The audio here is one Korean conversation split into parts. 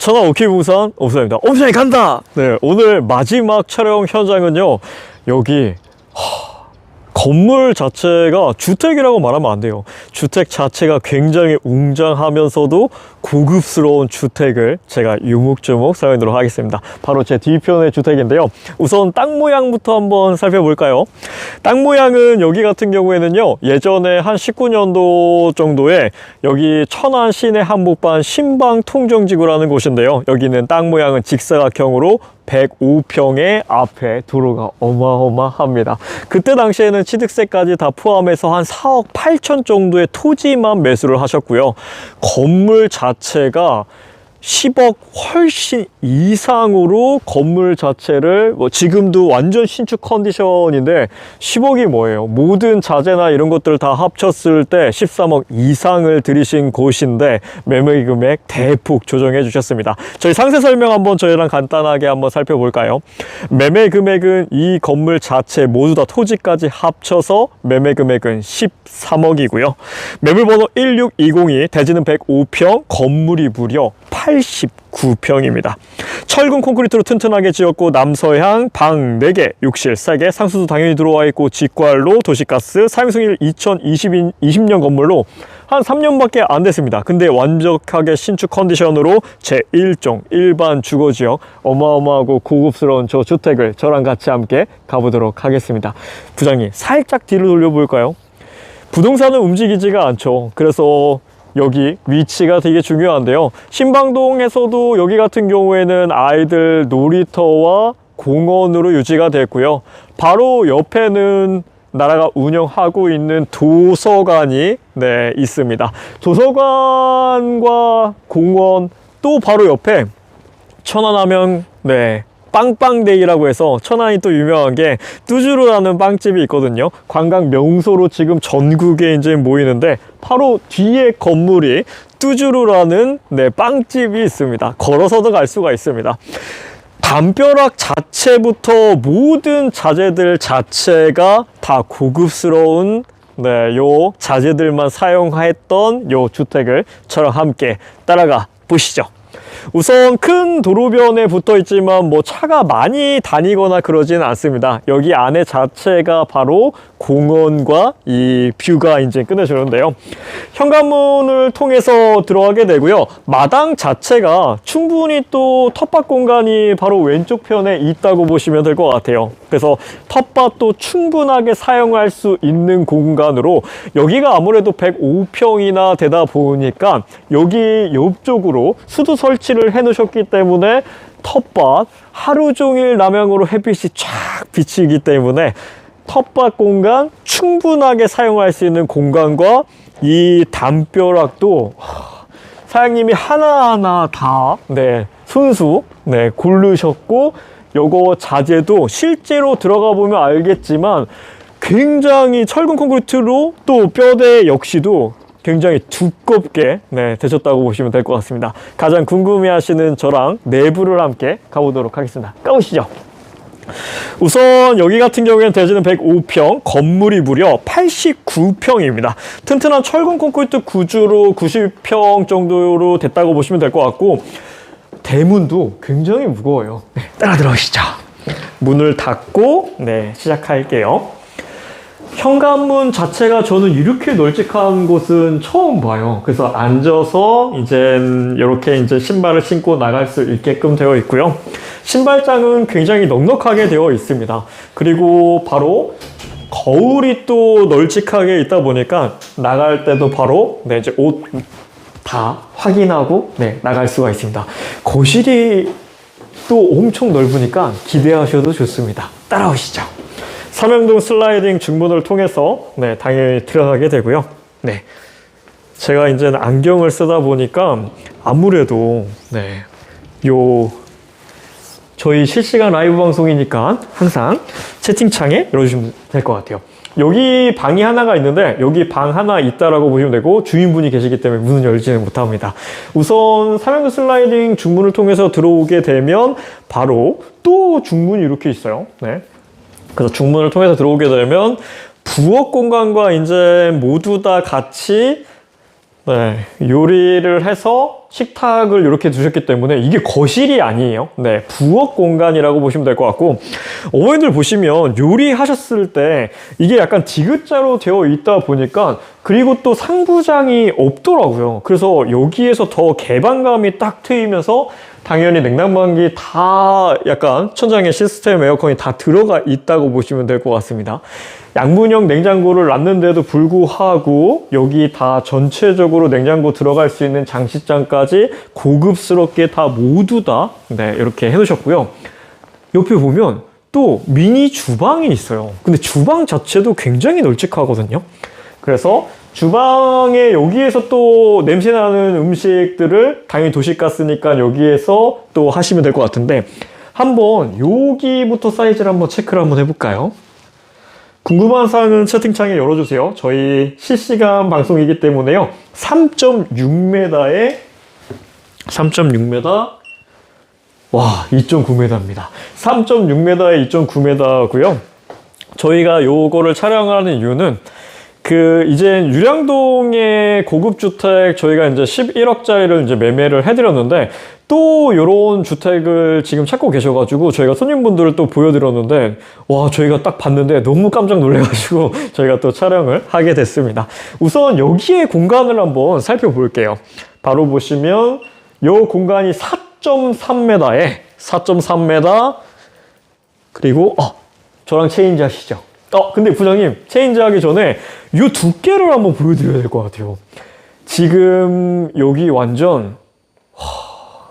천하 오케이 부산 옵션입니다. 옵션이 간다! 네, 오늘 마지막 촬영 현장은요, 여기, 하, 건물 자체가 주택이라고 말하면 안 돼요. 주택 자체가 굉장히 웅장하면서도 고급스러운 주택을 제가 유목주목 설명드리도록 하겠습니다. 바로 제 뒤편의 주택인데요. 우선 땅 모양부터 한번 살펴볼까요? 땅 모양은 여기 같은 경우에는요, 예전에 한 19년도 정도에 여기 천안 시내 한복반 신방 통정지구라는 곳인데요. 여기는 땅 모양은 직사각형으로 105평의 앞에 도로가 어마어마합니다. 그때 당시에는 취득세까지 다 포함해서 한 4억 8천 정도의 토지만 매수를 하셨고요. 건물 자체가 10억 훨씬 이상으로 건물 자체를 뭐 지금도 완전 신축 컨디션인데 10억이 뭐예요? 모든 자재나 이런 것들 다 합쳤을 때 13억 이상을 들이신 곳인데 매매 금액 대폭 조정해 주셨습니다. 저희 상세 설명 한번 저희랑 간단하게 한번 살펴볼까요? 매매 금액은 이 건물 자체 모두 다 토지까지 합쳐서 매매 금액은 13억이고요. 매물번호 16202 대지는 105평 건물이 무려 89평입니다. 철근 콘크리트로 튼튼하게 지었고 남서향 방 4개, 욕실 3개, 상수도 당연히 들어와 있고 직관로 도시가스 사용승일 2020, 20년 건물로 한 3년밖에 안 됐습니다. 근데 완벽하게 신축 컨디션으로 제1종 일반 주거지역 어마어마하고 고급스러운 저 주택을 저랑 같이 함께 가보도록 하겠습니다. 부장님 살짝 뒤로 돌려볼까요? 부동산은 움직이지가 않죠. 그래서 여기 위치가 되게 중요한데요. 신방동에서도 여기 같은 경우에는 아이들 놀이터와 공원으로 유지가 됐고요. 바로 옆에는 나라가 운영하고 있는 도서관이 네, 있습니다. 도서관과 공원 또 바로 옆에 천안하면 네 빵빵데이라고 해서 천안이 또 유명한 게 뚜주루라는 빵집이 있거든요. 관광 명소로 지금 전국에 이제 모이는데 바로 뒤에 건물이 뚜주루라는 네 빵집이 있습니다. 걸어서도 갈 수가 있습니다. 담벼락 자체부터 모든 자재들 자체가 다 고급스러운 네, 요 자재들만 사용했던 요 주택을 저랑 함께 따라가 보시죠. 우선 큰 도로변에 붙어 있지만 뭐 차가 많이 다니거나 그러지는 않습니다. 여기 안에 자체가 바로 공원과 이 뷰가 이제 끝내주는데요. 현관문을 통해서 들어가게 되고요. 마당 자체가 충분히 또 텃밭 공간이 바로 왼쪽 편에 있다고 보시면 될 것 같아요. 그래서 텃밭도 충분하게 사용할 수 있는 공간으로 여기가 아무래도 105평이나 되다 보니까 여기 옆쪽으로 수도 설치 를 해 놓으셨기 때문에 텃밭 하루 종일 남향으로 햇빛이 쫙 비치기 때문에 텃밭 공간 충분하게 사용할 수 있는 공간과 이 담벼락도 하, 사장님이 하나하나 다 네, 순수 네, 고르셨고 요거 자재도 실제로 들어가 보면 알겠지만 굉장히 철근 콘크리트로 또 뼈대 역시도 굉장히 두껍게 네, 되셨다고 보시면 될 것 같습니다. 가장 궁금해하시는 저랑 내부를 함께 가보도록 하겠습니다. 가보시죠. 우선 여기 같은 경우에는 대지는 105평, 건물이 무려 89평입니다. 튼튼한 철근 콘크리트 구조로 90평 정도로 됐다고 보시면 될 것 같고 대문도 굉장히 무거워요. 네, 따라 들어오시죠. 문을 닫고 네, 시작할게요. 현관문 자체가 저는 이렇게 널찍한 곳은 처음 봐요. 그래서 앉아서 이제 이렇게 이제 신발을 신고 나갈 수 있게끔 되어 있고요. 신발장은 굉장히 넉넉하게 되어 있습니다. 그리고 바로 거울이 또 널찍하게 있다 보니까 나갈 때도 바로 네, 이제 옷 다 확인하고 네, 나갈 수가 있습니다. 거실이 또 엄청 넓으니까 기대하셔도 좋습니다. 따라오시죠. 삼양동 슬라이딩 중문을 통해서 네, 당연히 들어가게 되고요. 네. 제가 이제 안경을 쓰다 보니까 아무래도 네. 요 저희 실시간 라이브 방송이니까 항상 채팅창에 열어주시면 될 것 같아요. 여기 방이 하나가 있는데 여기 방 하나 있다라고 보시면 되고 주인분이 계시기 때문에 문은 열지는 못합니다. 우선 삼양도 슬라이딩 중문을 통해서 들어오게 되면 바로 또 중문이 이렇게 있어요. 네. 그래서 중문을 통해서 들어오게 되면 부엌 공간과 이제 모두 다 같이 네, 요리를 해서 식탁을 이렇게 두셨기 때문에 이게 거실이 아니에요. 네, 부엌 공간이라고 보시면 될 것 같고 어머니들 보시면 요리하셨을 때 이게 약간 디귿자로 되어 있다 보니까 그리고 또 상부장이 없더라고요. 그래서 여기에서 더 개방감이 딱 트이면서 당연히 냉난방기 다 약간 천장에 시스템 에어컨이 다 들어가 있다고 보시면 될 것 같습니다. 양문형 냉장고를 놨는데도 불구하고 여기 다 전체적으로 냉장고 들어갈 수 있는 장식장까지 고급스럽게 다 모두 다 네, 이렇게 해놓으셨고요. 옆에 보면 또 미니 주방이 있어요. 근데 주방 자체도 굉장히 널찍하거든요. 그래서 주방에 여기에서 또 냄새 나는 음식들을 당연히 도시가스니까 여기에서 또 하시면 될 것 같은데 한번 여기부터 사이즈를 한번 체크를 한번 해볼까요? 궁금한 사항은 채팅창에 열어주세요. 저희 실시간 방송이기 때문에요. 3.6m에 3.6m 와 2.9m입니다. 3.6m에 2.9m고요. 저희가 요거를 촬영하는 이유는 그 이제 유량동의 고급 주택 저희가 이제 11억짜리를 이제 매매를 해드렸는데 또 이런 주택을 지금 찾고 계셔가지고 저희가 손님분들을 또 보여드렸는데 와 저희가 딱 봤는데 너무 깜짝 놀래가지고 저희가 또 촬영을 하게 됐습니다. 우선 여기에 공간을 한번 살펴볼게요. 바로 보시면 요 공간이 4.3m에 4.3m 그리고 어 저랑 체인지 하시죠. 어 근데 부장님 체인지 하기 전에 이 두께를 한번 보여드려야 될 것 같아요. 지금 여기 완전 하,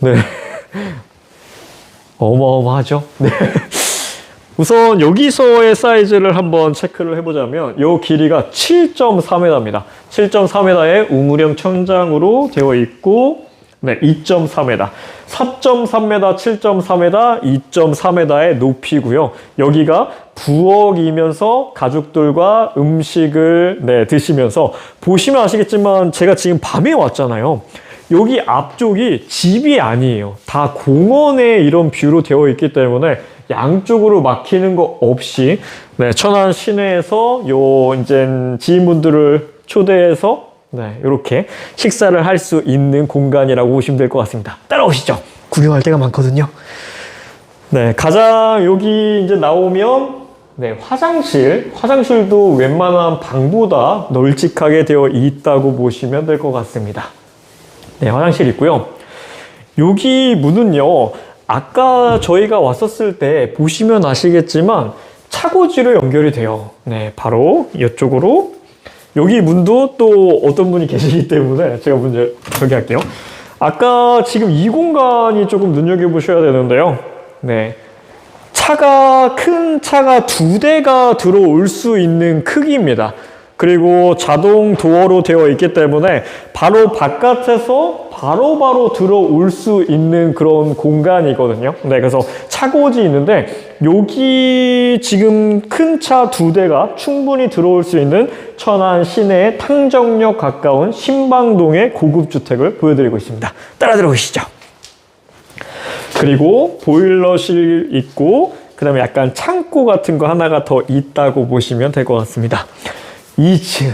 네 어마어마하죠. 네. 우선 여기서의 사이즈를 한번 체크를 해보자면 이 길이가 7.4m입니다. 7.4m의 우물형 천장으로 되어 있고 네, 2.4m, 4.3m, 7.4m, 2.4m의 높이고요. 여기가 부엌이면서 가족들과 음식을 네, 드시면서 보시면 아시겠지만 제가 지금 밤에 왔잖아요. 여기 앞쪽이 집이 아니에요. 다 공원에 이런 뷰로 되어 있기 때문에 양쪽으로 막히는 거 없이 네, 천안 시내에서 요 이제 지인분들을 초대해서 네, 이렇게 식사를 할 수 있는 공간이라고 보시면 될 것 같습니다. 따라오시죠. 구경할 데가 많거든요. 네, 가장 여기 이제 나오면 네, 화장실, 화장실도 웬만한 방보다 널찍하게 되어 있다고 보시면 될 것 같습니다. 네, 화장실 있고요. 여기 문은요, 아까 저희가 왔었을 때 보시면 아시겠지만 차고지로 연결이 돼요. 네, 바로 이쪽으로 여기 문도 또 어떤 분이 계시기 때문에 제가 먼저 소개할게요. 아까 지금 이 공간이 조금 눈여겨보셔야 되는데요. 네. 차가, 큰 차가 두 대가 들어올 수 있는 크기입니다. 그리고 자동 도어로 되어 있기 때문에 바로 바깥에서 바로바로 바로 들어올 수 있는 그런 공간이거든요. 네, 그래서 차고지 있는데 여기 지금 큰 차 두 대가 충분히 들어올 수 있는 천안 시내의 탕정역 가까운 신방동의 고급 주택을 보여드리고 있습니다. 따라 들어오시죠. 그리고 보일러실 있고 그 다음에 약간 창고 같은 거 하나가 더 있다고 보시면 될 것 같습니다. 2층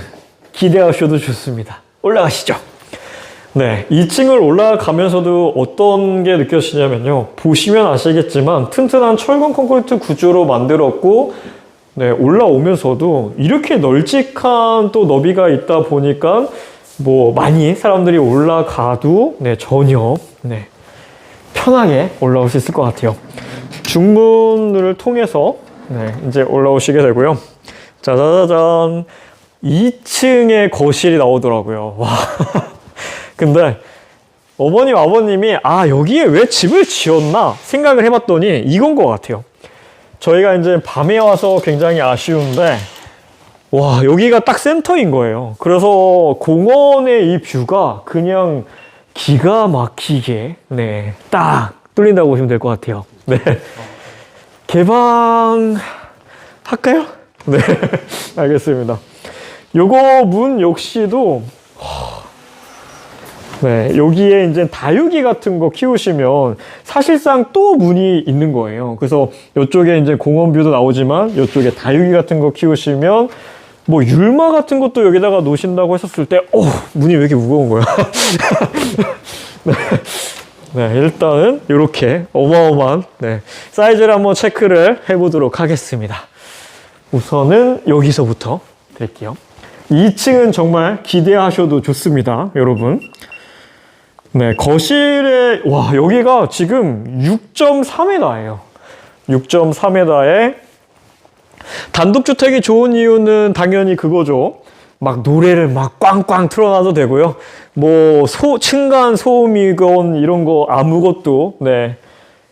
기대하셔도 좋습니다. 올라가시죠. 네, 2층을 올라가면서도 어떤 게 느껴지냐면요. 보시면 아시겠지만 튼튼한 철근 콘크리트 구조로 만들었고 네, 올라오면서도 이렇게 널찍한 또 너비가 있다 보니까 뭐 많이 사람들이 올라가도 네, 전혀 네, 편하게 올라올 수 있을 것 같아요. 중문을 통해서 네, 이제 올라오시게 되고요. 짜자자잔. 2층에 거실이 나오더라고요. 와. 근데 어머님, 아버님이 아, 여기에 왜 집을 지었나 생각을 해봤더니 이건 것 같아요. 저희가 이제 밤에 와서 굉장히 아쉬운데 와, 여기가 딱 센터인 거예요. 그래서 공원의 이 뷰가 그냥 기가 막히게, 네, 딱 뚫린다고 보시면 될 것 같아요. 네. 개방, 할까요? 네. 알겠습니다. 요거 문 역시도 네, 여기에 이제 다육이 같은 거 키우시면 사실상 또 문이 있는 거예요. 그래서 이쪽에 이제 공원 뷰도 나오지만 이쪽에 다육이 같은 거 키우시면 뭐 율마 같은 것도 여기다가 놓으신다고 했었을 때, 어, 문이 왜 이렇게 무거운 거야? 네. 네, 일단은 이렇게 어마어마한 네, 사이즈를 한번 체크를 해보도록 하겠습니다. 우선은 여기서부터 드릴게요. 2층은 정말 기대하셔도 좋습니다, 여러분. 네, 거실에, 와, 여기가 지금 6.3m예요. 6.3m에 단독주택이 좋은 이유는 당연히 그거죠. 막 노래를 막 꽝꽝 틀어놔도 되고요. 뭐, 소, 층간 소음이건 이런 거 아무것도, 네,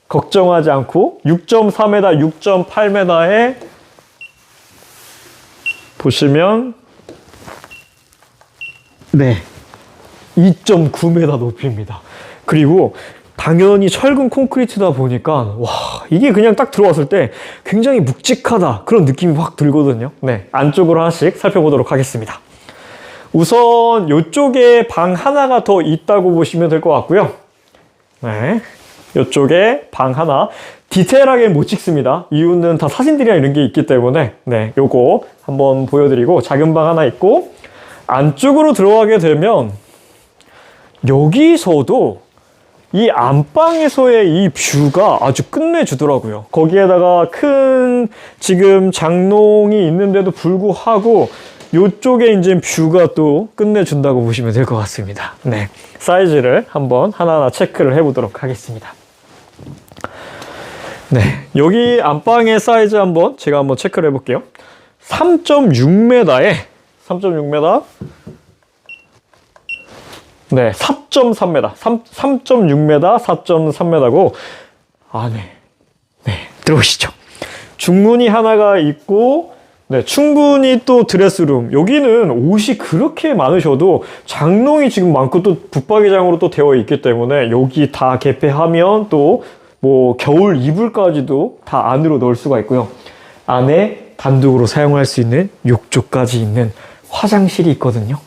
걱정하지 않고 6.3m, 6.8m에 보시면, 네, 2.9m 높이입니다. 그리고 당연히 철근 콘크리트다 보니까 와 이게 그냥 딱 들어왔을 때 굉장히 묵직하다 그런 느낌이 확 들거든요. 네 안쪽으로 하나씩 살펴보도록 하겠습니다. 우선 이쪽에 방 하나가 더 있다고 보시면 될 것 같고요. 네 이쪽에 방 하나 디테일하게 못 찍습니다. 이유는 다 사진들이나 이런 게 있기 때문에 네 요거 한번 보여드리고 작은 방 하나 있고 안쪽으로 들어가게 되면 여기서도 이 안방에서의 이 뷰가 아주 끝내주더라고요. 거기에다가 큰 지금 장롱이 있는데도 불구하고 이쪽에 이제 뷰가 또 끝내준다고 보시면 될 것 같습니다. 네. 사이즈를 한번 하나하나 체크를 해보도록 하겠습니다. 네. 여기 안방의 사이즈 한번 제가 한번 체크를 해볼게요. 3.6m에 3.6m 네, 4.3m, 3, 3.6m, 4.3m고, 아, 네. 네, 들어오시죠. 중문이 하나가 있고, 네, 충분히 또 드레스룸. 여기는 옷이 그렇게 많으셔도 장롱이 지금 많고 또 붙박이장으로 또 되어 있기 때문에 여기 다 개폐하면 또 뭐 겨울 이불까지도 다 안으로 넣을 수가 있고요. 안에 단독으로 사용할 수 있는 욕조까지 있는 화장실이 있거든요.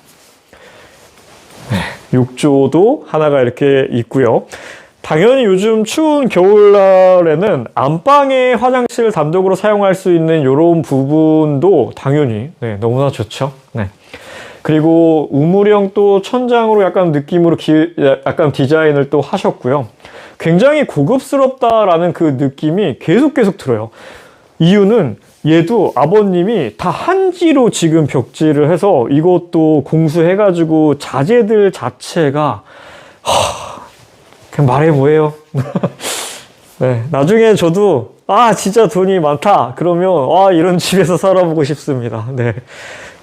욕조도 하나가 이렇게 있고요. 당연히 요즘 추운 겨울날에는 안방에 화장실 단독으로 사용할 수 있는 이런 부분도 당연히 네, 너무나 좋죠. 네. 그리고 우물형 또 천장으로 약간 느낌으로 기, 약간 디자인을 또 하셨고요. 굉장히 고급스럽다라는 그 느낌이 계속 계속 들어요. 이유는 얘도 아버님이 다 한지로 지금 벽지를 해서 이것도 공수해가지고 자재들 자체가 하, 그냥 말해 뭐해요. 네, 나중에 저도 아 진짜 돈이 많다 그러면 아 이런 집에서 살아보고 싶습니다. 네,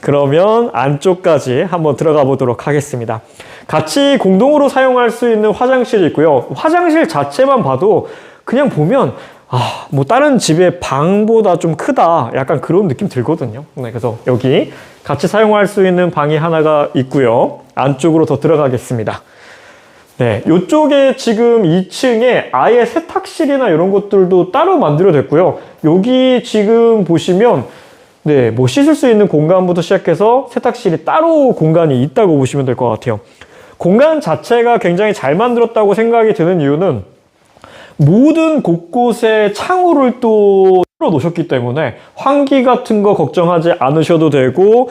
그러면 안쪽까지 한번 들어가 보도록 하겠습니다. 같이 공동으로 사용할 수 있는 화장실이 있고요. 화장실 자체만 봐도 그냥 보면 아, 뭐 다른 집의 방보다 좀 크다. 약간 그런 느낌 들거든요. 네, 그래서 여기 같이 사용할 수 있는 방이 하나가 있고요. 안쪽으로 더 들어가겠습니다. 네, 이쪽에 지금 2층에 아예 세탁실이나 이런 것들도 따로 만들어졌고요. 여기 지금 보시면 네, 뭐 씻을 수 있는 공간부터 시작해서 세탁실이 따로 공간이 있다고 보시면 될 것 같아요. 공간 자체가 굉장히 잘 만들었다고 생각이 드는 이유는 모든 곳곳에 창호를 또 틀어 놓으셨기 때문에 환기 같은 거 걱정하지 않으셔도 되고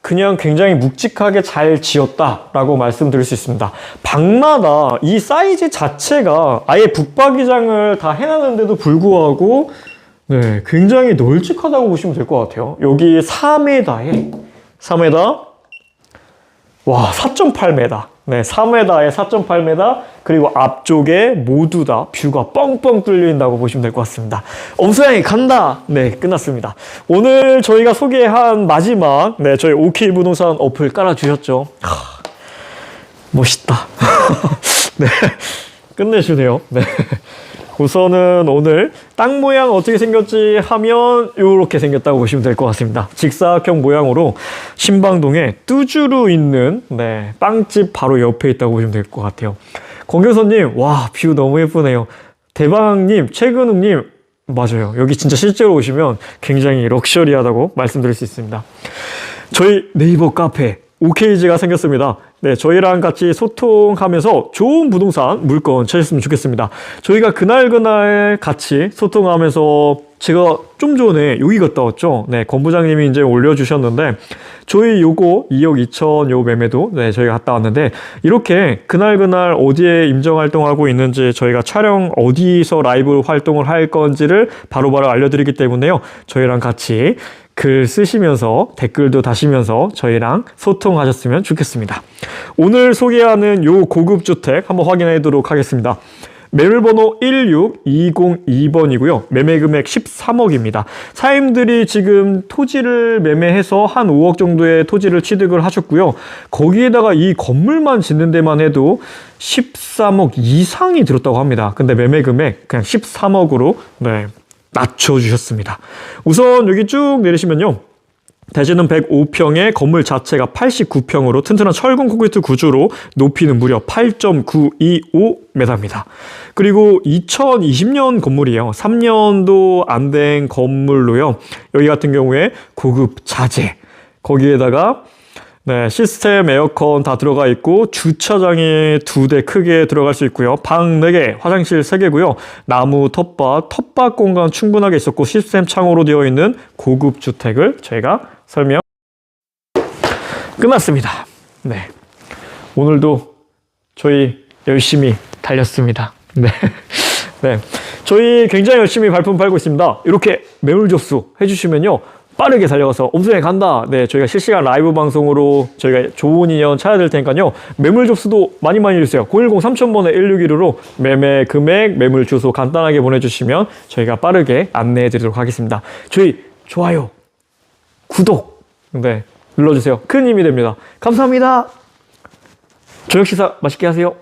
그냥 굉장히 묵직하게 잘 지었다라고 말씀드릴 수 있습니다. 방마다 이 사이즈 자체가 아예 북박이장을 다 해놨는데도 불구하고 네, 굉장히 널찍하다고 보시면 될 것 같아요. 여기 4m에 4m 와 4.8m 네, 3m에 4.8m 그리고 앞쪽에 모두 다 뷰가 뻥뻥 뚫린다고 보시면 될 것 같습니다. 엄수양이 간다. 네, 끝났습니다. 오늘 저희가 소개한 마지막 네, 저희 OK 부동산 어플 깔아 주셨죠. 멋있다. 네. 끝내주네요. 네. 우선은 오늘 땅 모양 어떻게 생겼지 하면 이렇게 생겼다고 보시면 될 것 같습니다. 직사각형 모양으로 신방동에 뚜주루 있는 네, 빵집 바로 옆에 있다고 보시면 될 것 같아요. 공교선님, 와, 뷰 너무 예쁘네요. 대방님, 최근욱님, 맞아요. 여기 진짜 실제로 오시면 굉장히 럭셔리하다고 말씀드릴 수 있습니다. 저희 네이버 카페 OKG가 생겼습니다. 네, 저희랑 같이 소통하면서 좋은 부동산 물건 찾았으면 좋겠습니다. 저희가 그날그날 같이 소통하면서 제가 좀 전에 여기 갔다 왔죠. 네, 권 부장님이 이제 올려주셨는데 저희 요거 2억 2천 요 매매도 네, 저희가 갔다 왔는데 이렇게 그날 그날 어디에 임정 활동하고 있는지 저희가 촬영 어디서 라이브 활동을 할 건지를 바로바로 알려드리기 때문에요. 저희랑 같이 글 쓰시면서 댓글도 다시면서 저희랑 소통하셨으면 좋겠습니다. 오늘 소개하는 요 고급 주택 한번 확인하도록 하겠습니다. 매물번호 16202번이고요. 매매 금액 13억입니다. 사임들이 지금 토지를 매매해서 한 5억 정도의 토지를 취득을 하셨고요. 거기에다가 이 건물만 짓는 데만 해도 13억 이상이 들었다고 합니다. 근데 매매 금액 그냥 13억으로 네, 낮춰주셨습니다. 우선 여기 쭉 내리시면요. 대지는 105평에 건물 자체가 89평으로 튼튼한 철근 콘크리트 구조로 높이는 무려 8.925m입니다. 그리고 2020년 건물이에요. 3년도 안 된 건물로요. 여기 같은 경우에 고급 자재 거기에다가 네, 시스템 에어컨 다 들어가 있고 주차장이 두 대 크게 들어갈 수 있고요. 방 4개, 화장실 3개고요. 나무 텃밭, 텃밭 공간 충분하게 있었고 시스템 창호로 되어 있는 고급 주택을 저희가 설명 끝났습니다. 네. 오늘도 저희 열심히 달렸습니다. 네. 네. 저희 굉장히 열심히 발품 팔고 있습니다. 이렇게 매물 접수 해주시면요. 빠르게 달려가서 옴수에 간다. 네, 저희가 실시간 라이브 방송으로 저희가 좋은 인연 찾아야 될 테니까요. 매물 접수도 많이 많이 해주세요. 010 3000번에 161로 매매 금액, 매물 주소 간단하게 보내주시면 저희가 빠르게 안내해 드리도록 하겠습니다. 저희 좋아요, 구독, 네, 눌러주세요. 큰 힘이 됩니다. 감사합니다. 저녁 식사 맛있게 하세요.